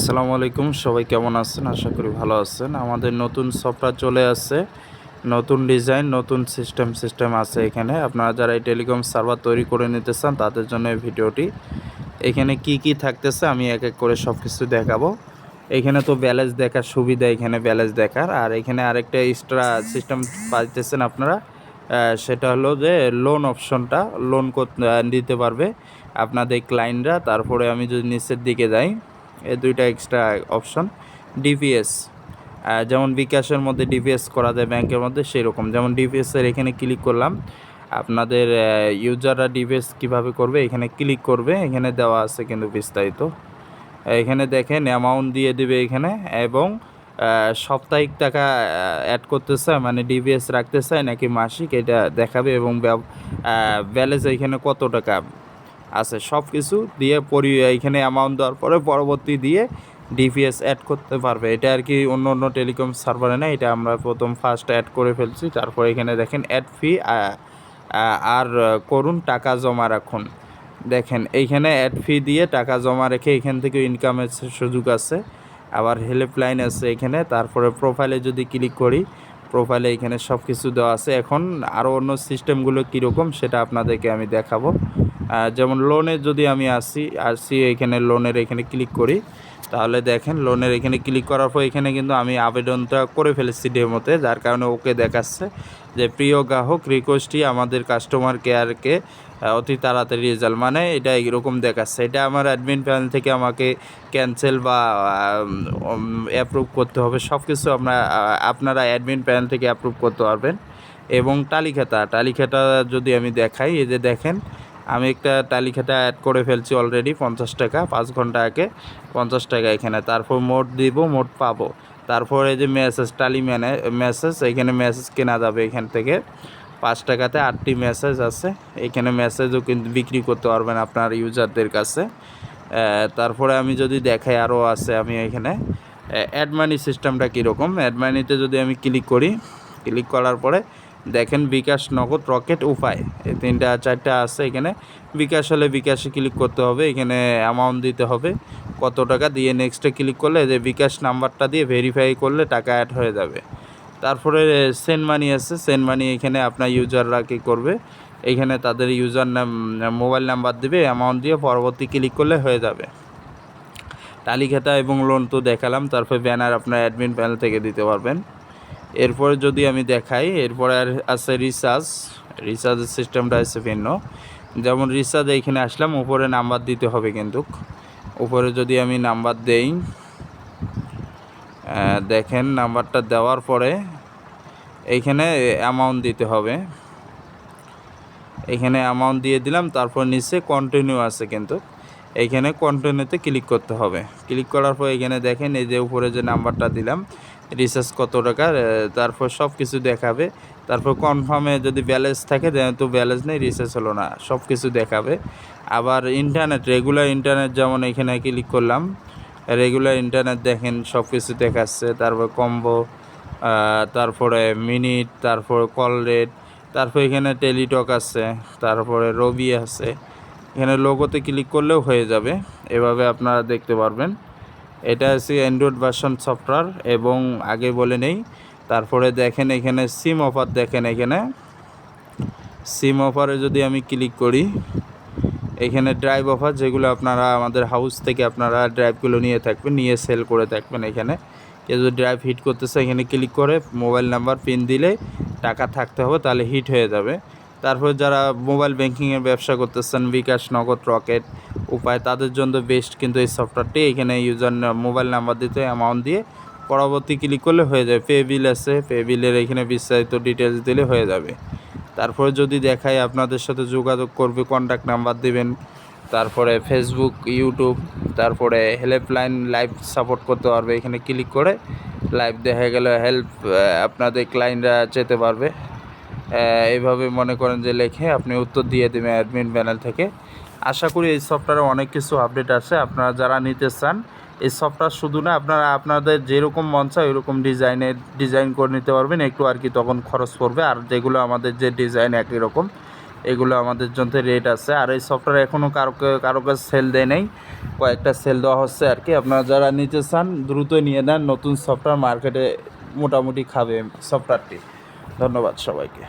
আসসালামু আলাইকুম, সবাই কেমন আছেন? আশা করি ভালো আছেন। আমাদের নতুন সফটওয়্যার চলে আসছে। নতুন ডিজাইন, নতুন সিস্টেম সিস্টেম আছে এখানে। আপনারা যারা এই টেলিকম সার্ভার তৈরি করে নিতে চান, তাদের জন্য এই ভিডিওটি। এখানে কি কি থাকতেছে আমি এক এক করে সব কিছু দেখাবো। এখানে তো ব্যালেন্স দেখার সুবিধা এখানে ব্যালেন্স দেখার। আর এখানে আরেকটা এক্সট্রা সিস্টেম পাইতেছেন আপনারা সেটা হলো যে লোন অপশনটা লোন দিতে পারবে আপনাদের ক্লায়েন্টরা তারপরে আমি যদি নিচের দিকে যাই এই দুইটা এক্সট্রা অপশন ডিভিএস যেমন বিকাশের মধ্যে ডিভিএস করা যায় ব্যাংকের মধ্যে সেই রকম যেমন ডিপিএস এর এখানে ক্লিক করলাম, আপনাদের ইউজাররা ডিভিএস কীভাবে করবে এখানে ক্লিক করবে, এখানে দেওয়া আছে কিন্তু বিস্তারিত। এখানে দেখেন অ্যামাউন্ট দিয়ে দিবে এখানে এবং সাপ্তাহিক টাকা অ্যাড করতে চায় মানে ডিভিএস রাখতে চায় নাকি মাসিক এটা দেখাবে এবং ব্যালেন্স এখানে কত টাকা আছে। সব কিছু দিয়ে পরি এখানে অ্যামাউন্ট দেওয়ার পরে পরবর্তী দিয়ে ডিভিএস অ্যাড করতে পারবে। এটা আর কি অন্য অন্য টেলিকম সার্ভারে না, এটা আমরা প্রথম ফার্স্ট অ্যাড করে ফেলছি। তারপরে এখানে দেখেন অ্যাড ফি আর করুন টাকা জমা রাখুন। দেখেন এইখানে অ্যাড ফি দিয়ে টাকা জমা রেখে এখান থেকে ইনকামের সুযোগ আছে। আবার হেল্পলাইন আছে এখানে। তারপরে প্রোফাইলে যদি ক্লিক করি প্রোফাইলে এখানে সব কিছু দেওয়া আছে। এখন আরও অন্য সিস্টেমগুলো কীরকম সেটা আপনাদেরকে আমি দেখাবো। যেমন লোনে যদি আমি আসি আসি এখানে লোনের এখানে ক্লিক করি, তাহলে দেখেন লোনের এখানে ক্লিক করার পর এখানে কিন্তু আমি আবেদনটা করে ফেলেছি ডেমোতে যার কারণে ওকে দেখাচ্ছে যে প্রিয় গ্রাহক রিকোয়েস্টটি আমাদের কাস্টমার কেয়ারকে অতি তাড়াতাড়ি রেজাল্ট মানে এটা এরকম দেখাচ্ছে। এটা আমার অ্যাডমিন প্যানেল থেকে আমাকে ক্যান্সেল বা অ্যাপ্রুভ করতে হবে সব কিছু আমরা আপনারা অ্যাডমিন প্যানেল থেকে অ্যাপ্রুভ করতে পারবেন। এবং টালিখাতা টালিখাতা যদি আমি দেখাই, এই যে দেখেন আমি একটা তালিকাটা অ্যাড করে ফেলছি অলরেডি পঞ্চাশ টাকা, পাঁচ ঘণ্টা আগে পঞ্চাশ টাকা এখানে। তারপর মোট দিব, মোট পাবো। তারপরে এই যে মেসেজ টালি ম্যানে মেসেজ এখানে মেসেজ কেনা যাবে এখান থেকে। পাঁচ টাকাতে আটটি মেসেজ আছে। এখানে মেসেজও কিন্তু বিক্রি করতে পারবেন আপনার ইউজারদের কাছে। তারপরে আমি যদি দেখাই আরও আছে আমি এখানে। অ্যাডমানি সিস্টেমটা কীরকম? অ্যাডমানিতে যদি আমি ক্লিক করি ক্লিক করার পরে দেখেন বিকাশ নগদ, রকেট, উপায়। এই তিনটা, চারটা আছে এখানে। বিকাশ হলে বিকাশে ক্লিক করতে হবে, এখানে অ্যামাউন্ট দিতে হবে। কত টাকা দিয়ে নেক্সটে ক্লিক করলে, যে বিকাশ নাম্বারটা দিয়ে ভেরিফাই করলে টাকা অ্যাড হয়ে যাবে। তারপরে সেন্ট মানি আছে সেন্ট মানি এখানে আপনার ইউজাররা কী করবে? এখানে তাদের ইউজার নাম মোবাইল নাম্বার দেবে অ্যামাউন্ট দিয়ে পরবর্তী ক্লিক করলে হয়ে যাবে। তালিকাটা এবং লোন তো দেখালাম, তারপরে ব্যানার আপনার অ্যাডমিন প্যানেল থেকে দিতে পারবেন। এরপরে যদি আমি দেখাই, এরপরে আর আছে রিচার্জ রিচার্জের সিস্টেমটা আছে ভিন্ন। যেমন রিচার্জ এইখানে আসলাম, উপরে নাম্বার দিতে হবে কিন্তু। উপরে যদি আমি নাম্বার দেই দেখেন নাম্বারটা দেওয়ার পরে এইখানে অ্যামাউন্ট দিতে হবে। এখানে অ্যামাউন্ট দিয়ে দিলাম, তারপর নিচে কন্টিনিউ আছে কিন্তু। এইখানে কন্টিনিউতে ক্লিক করতে হবে। ক্লিক করার পর এখানে দেখেন এই যে উপরে যে নাম্বারটা দিলাম রিচার্জ কত টাকার তারপর সব কিছু দেখাবে। তারপর কনফার্মে যদি ব্যালেন্স থাকে তো ব্যালেন্স নেই রিচার্জ হলো না সব কিছু দেখাবে। আবার ইন্টারনেট রেগুলার ইন্টারনেট যেমন এখানে ক্লিক করলাম রেগুলার ইন্টারনেট দেখেন সব কিছু দেখাচ্ছে, তারপর কম্বো তারপরে মিনিট তারপর কল রেট তারপর এখানে টেলিটক আছে, তারপরে রবি আছে। এখানে লোগোতে ক্লিক করলেও হয়ে যাবে, এভাবে আপনারা দেখতে পারবেন। এটা হচ্ছে অ্যান্ড্রয়েড ভার্সন সফটওয়্যার এবং আগে বলে নেই। তারপরে দেখেন এখানে সিম অফার দেখেন এখানে। সিম অফারে যদি আমি ক্লিক করি, এখানে ড্রাইভ অফার যেগুলো আপনারা আমাদের হাউস থেকে আপনারা ড্রাইভগুলো নিয়ে থাকবেন, নিয়ে সেল করে থাকবেন এখানে। কেউ যদি ড্রাইভ হিট করতেছে, এখানে ক্লিক করে মোবাইল নাম্বার পিন দিলে টাকা থাকতে হবে, তাহলে হিট হয়ে যাবে। তারপর যারা মোবাইল ব্যাংকিংয়ের ব্যবসা করতেছেন, বিকাশ নগদ রকেট উপায় তাদের জন্য বেস্ট কিন্তু এই সফটওয়্যারটি এখানে ইউজার মোবাইল নাম্বার দিতে অ্যামাউন্ট দিয়ে পরবর্তী ক্লিক করলে হয়ে যাবে পে বিল আছে। পে বিলের এখানে বিস্তারিত ডিটেলস দিলে হয়ে যাবে। তারপরে যদি দেখাই আপনাদের সাথে যোগাযোগ করবে কন্ট্যাক্ট নাম্বার দিবেন। তারপরে ফেসবুক ইউটিউব তারপরে হেল্পলাইন লাইভ সাপোর্ট করতে পারবে। এখানে ক্লিক করে লাইভ দেখা গেল হেল্প আপনাদের ক্লায়েন্টরা যেতে পারবে। এইভাবে মনে করেন যে লেখে আপনি উত্তর দিয়ে দেবেন অ্যাডমিন প্যানেল থেকে। আশা করি এই সফটওয়্যারে অনেক কিছু আপডেট আসে আপনারা যারা নিতে চান, এই সফটওয়্যার শুধু না, আপনারা আপনাদের যেরকম মন চায় ওইরকম ডিজাইনের ডিজাইন করে নিতে পারবেন। একটু আর কি তখন খরচ পড়বে। আর যেগুলো আমাদের যে ডিজাইন একই রকম, এগুলো আমাদের জন্য রেট আছে। আর এই সফটওয়্যার এখনও কারও কারও কাছে সেল দেয় নেই। কয়েকটা সেল দেওয়া হচ্ছে আর কি। আপনারা যারা নিতে চান, দ্রুত নিয়ে নেন। নতুন সফটওয়্যার মার্কেটে মোটামুটি খাবে সফটওয়্যারটি ধন্যবাদ সবাইকে।